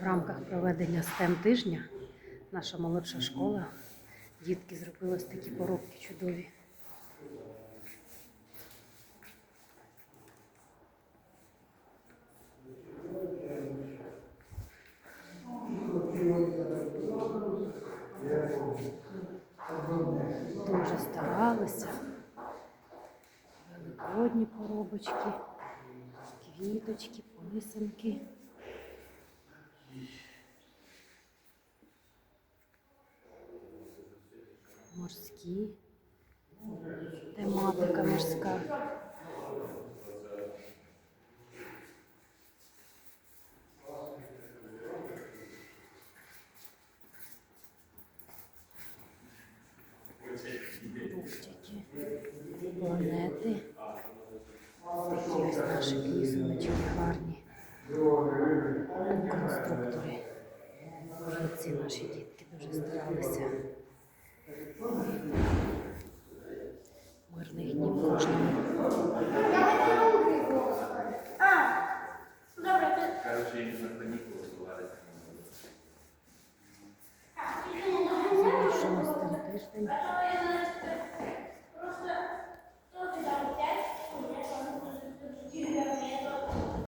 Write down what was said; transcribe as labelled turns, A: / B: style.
A: В рамках проведення STEM тижня наша молодша школа дітки зробили ось такі поробки чудові. Дуже старалися. Великодні поробочки, квіточки, писанки. Морські. Тематика морська. Планети. Такі ось наші пісеночки гарні. Конструктори. Ці наші дітки дуже старалися. Мирних днів кожному.
B: Що їм на канікули бували.
A: Завершилось там тиждень.